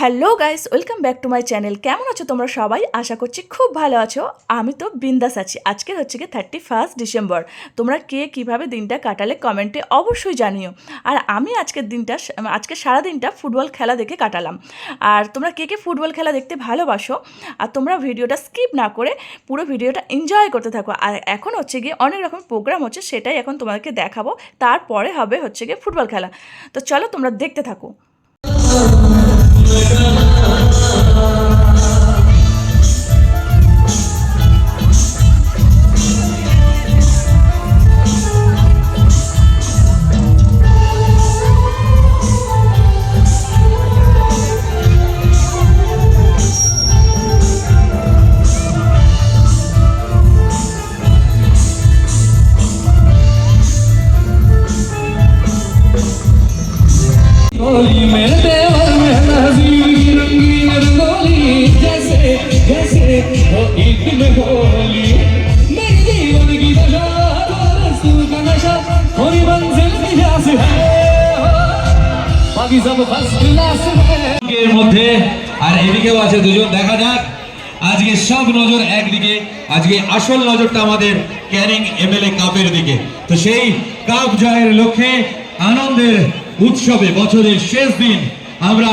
Hello guys welcome back to my channel কেমন আছো তোমরা সবাই? আশা করছি খুব ভালো আছো। আমি তো বিন্দাস আছি। আজকে হচ্ছে কি থার্টি ফার্স্ট ডিসেম্বর তোমরা কে কীভাবে দিনটা কাটালে কমেন্টে অবশ্যই জানিও। আর আমি আজকের দিনটা আজকে সারা দিনটা ফুটবল খেলা দেখে কাটালাম। আর তোমরা কে কে ফুটবল খেলা দেখতে ভালোবাসো, আর তোমরা ভিডিওটা স্কিপ না করে পুরো ভিডিওটা এনজয় করতে থাকো। আর এখন হচ্ছে গিয়ে অনেক রকম প্রোগ্রাম হচ্ছে, সেটাই এখন তোমাদেরকে দেখাবো। তারপরে হবে হচ্ছে গিয়ে ফুটবল খেলা। তো চলো তোমরা দেখতে থাকো। مدام কাপের দিকে। তো সেই কাপ জয়ের লক্ষ্যে আনন্দের উৎসবে বছরের শেষ দিন আমরা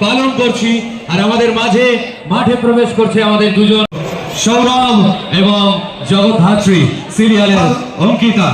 পালন করছি। আর আমাদের মাঝে মাঠে প্রবেশ করছে আমাদের দুজন। সৌরভ এবং জগৎ ধাত্রী সিরিয়ালের অঙ্কিতা।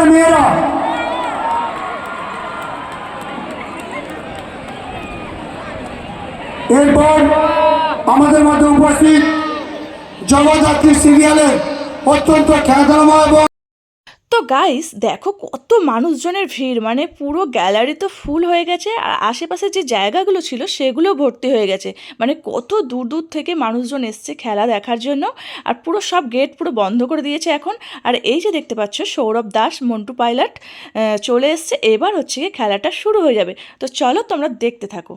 করে মেয়েরা। এরপর আমাদের মধ্যে উপস্থিত জগদ্ধাত্রী সিরিয়ালের অত্যন্ত খ্যাতনাময় এবং তো গাইস দেখো কত মানুষজনের ভিড় মানে পুরো গ্যালারি তো ফুল হয়ে গেছে আর আশেপাশে যে জায়গাগুলো ছিল সেগুলো ভর্তি হয়ে গেছে। মানে কত দূর দূর থেকে মানুষজন এসছে খেলা দেখার জন্য আর পুরো সব গেট পুরো বন্ধ করে দিয়েছে এখন। আর এই যে দেখতে পাচ্ছ সৌরভ দাস, মন্টু পাইলট চলে এসছে। এবার হচ্ছে গিয়ে খেলাটা শুরু হয়ে যাবে। তো চলো তোমরা দেখতে থাকো।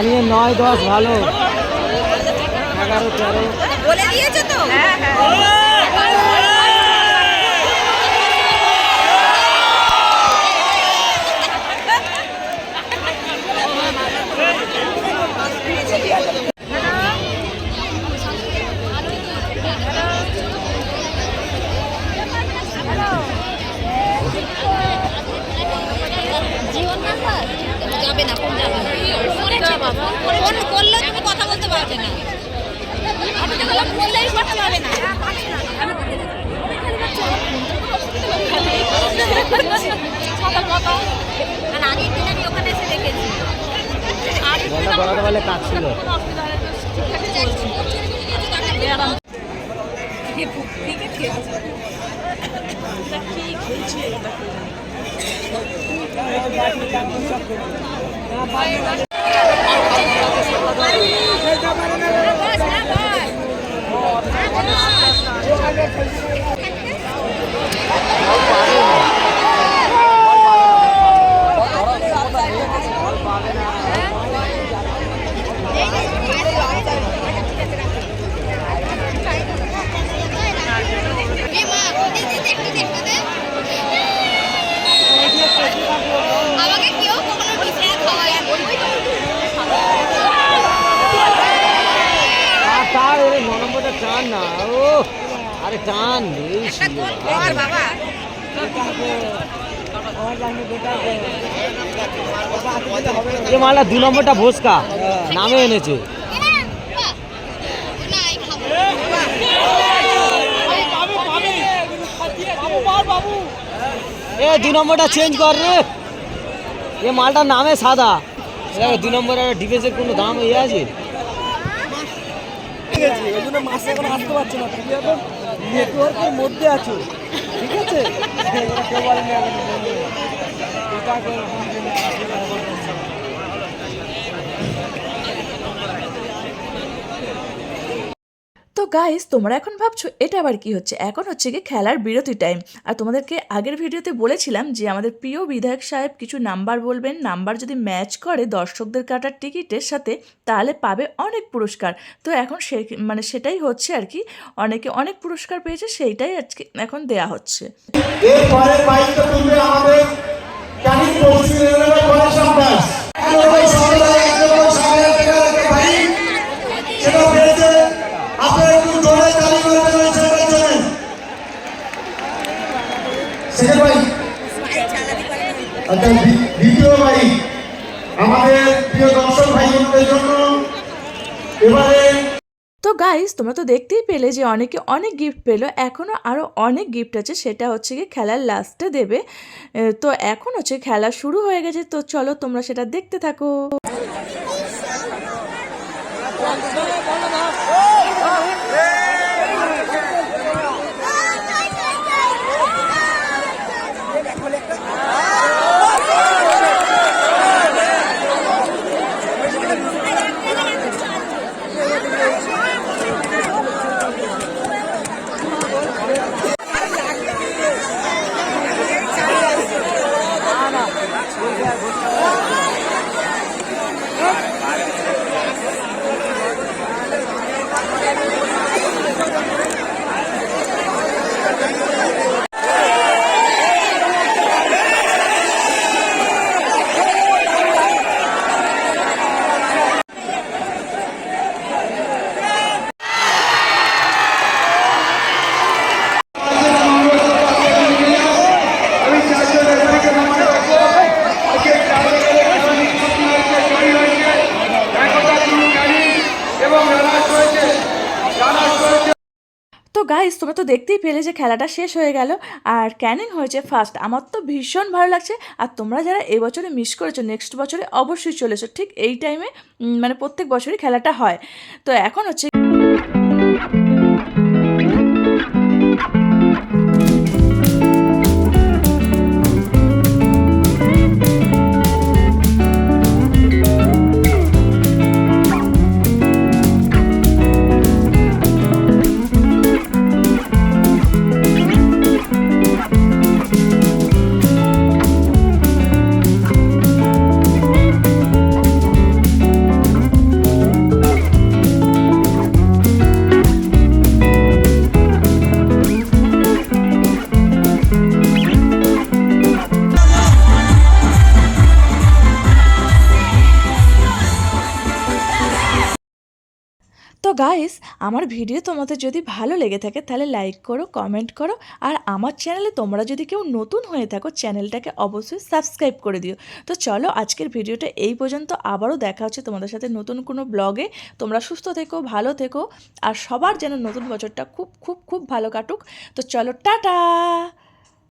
ক্যানিংয়ের নয় দশ ভালো। এগারো তেরো। বলে দিয়েছে তো? যাবে ফোন যাবে না ফোন করলে তুমি কথা বলতে পারবে না বললেই না আগের দিন ওখানে এসে দেখেছি আগের দিন বলা বলাতে পারলে কাজ ছিল আমাকে কেউ কখনো টিফিনে খাওয়ায় আর তার এর ন নম্বরটা টান না ও আরে টান এই আর বাবা। এ মালটা দু নম্বরটা ভোসকা নামে এনেছে। এ দু নম্বরটা চেঞ্জ কর রে। এ মালটার নামে সাদা। দু নম্বরের ডিফেন্সের কোনো দাম ইয়ে আছে? ওই জন্য মাসে এখন আসতে পারছে না। নেটওয়ার্কের মধ্যে আছো ঠিক আছে এবার কেউ বলেনি এখন বলবে। এটা করে তো গাইস তোমরা এখন ভাবছ, এটা আবার কি হচ্ছে? এখন হচ্ছে কি খেলার বিরতি টাইম আর তোমাদেরকে আগের ভিডিওতে বলেছিলাম যে আমাদের প্রিয় বিধায়ক সাহেব কিছু নাম্বার বলবেন। নাম্বার যদি ম্যাচ করে দর্শকদের কাটার টিকিটের সাথে, তাহলে পাবে অনেক পুরস্কার। তো এখন সে মানে সেটাই হচ্ছে আর কি। অনেকে অনেক পুরস্কার পেয়েছে, সেইটাই আজকে এখন দেয়া হচ্ছে। আমাদের ক্যানিং পশ্চিম রেলওয়ে কলেকশন ব্যাস একেবারে সবাই একেবারে সবাই একেবারে ভাই সেটা পেয়েছে আপনারা একটু জোরে তালি করবেন ওই ছেলেটার জন্য সেটা ভাই দ্বিতীয় আমাদের প্রিয় দর্শক ভাই জন্য এবারে তো গাইস তোমরা তো দেখতেই পেলে যে অনেকে অনেক গিফট পেল এখনও আরও অনেক গিফট আছে, সেটা হচ্ছে কি খেলার লাস্টে দেবে। তো এখন হচ্ছে খেলা শুরু হয়ে গেছে, তো চলো তোমরা সেটা দেখতে থাকো আমি চারজন রেফারিকে নামাতে রাখব আজকে খেলাধুলার রেফারি সত্যি হয়েছে জয়ী হয়েছে একতা শুরু ক্যানিং এবং রানার্স হয়েছে রানার্স হয়েছে গাইস তোমরা তো দেখতেই পেলে যে খেলাটা শেষ হয়ে গেল। আর ক্যানিং হয়েছে ফার্স্ট আমার তো ভীষণ ভালো লাগছে। আর তোমরা যারা এবছরে মিস করেছ নেক্সট বছরে অবশ্যই চলেছো। ঠিক এই টাইমে মানে প্রত্যেক বছরই খেলাটা হয়। তো এখন হচ্ছে গাইস আমার ভিডিও তোমাদের যদি ভালো লেগে থাকে, তাহলে লাইক করো কমেন্ট করো, আর আমার চ্যানেলে তোমরা যদি কেউ নতুন হয়ে থাকো চ্যানেলটাকে অবশ্যই সাবস্ক্রাইব করে দিও। তো চলো, আজকের ভিডিওটা এই পর্যন্ত, আবারও দেখা হচ্ছে তোমাদের সাথে নতুন কোনো ব্লগে তোমরা সুস্থ থেকো, ভালো থেকো, আর সবার যেন নতুন বছরটা খুব খুব খুব ভালো কাটুক। তো চলো, টাটা!